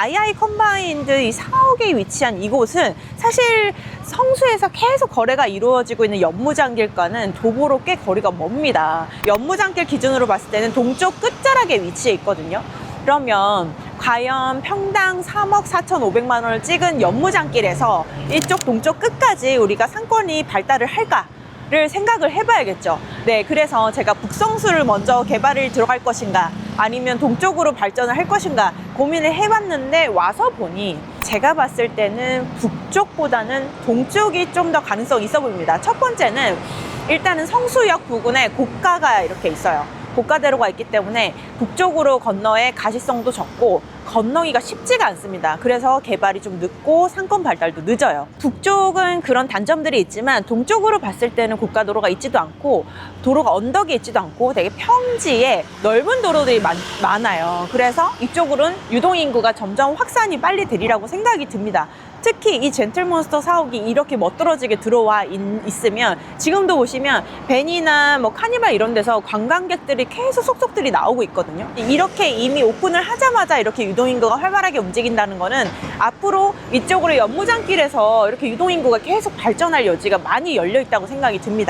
아이아이 컴바인드 이 사옥에 위치한 이곳은 사실 성수에서 계속 거래가 이루어지고 있는 연무장길과는 도보로 꽤 거리가 멉니다. 연무장길 기준으로 봤을 때는 동쪽 끝자락에 위치해 있거든요. 그러면 과연 평당 3억 4,500만 원을 찍은 연무장길에서 이쪽 동쪽 끝까지 우리가 상권이 발달을 할까? 를 생각을 해봐야겠죠. 네, 그래서 제가 북성수를 먼저 개발을 들어갈 것인가, 아니면 동쪽으로 발전을 할 것인가 고민을 해봤는데 와서 보니 제가 봤을 때는 북쪽보다는 동쪽이 좀 더 가능성이 있어 보입니다. 첫 번째는 일단은 성수역 부근에 고가가 이렇게 있어요. 고가대로가 있기 때문에 북쪽으로 건너에 가시성도 적고 건너기가 쉽지가 않습니다. 그래서 개발이 좀 늦고 상권 발달도 늦어요. 북쪽은 그런 단점들이 있지만 동쪽으로 봤을 때는 고가도로가 있지도 않고 도로가 언덕에 있지도 않고 되게 평지에 넓은 도로들이 많, 많아요. 그래서 이쪽으로는 유동인구가 점점 확산이 빨리 되리라고 생각이 듭니다. 특히 이 젠틀몬스터 사옥이 이렇게 멋들어지게 들어와 있, 있으면 지금도 보시면 벤이나 뭐 카니발 이런 데서 관광객들이 계속 속속들이 나오고 있거든요. 이렇게 이미 오픈을 하자마자 이렇게 유동인구가 활발하게 움직인다는 거는 앞으로 이쪽으로 연무장길에서 이렇게 유동인구가 계속 발전할 여지가 많이 열려 있다고 생각이 듭니다.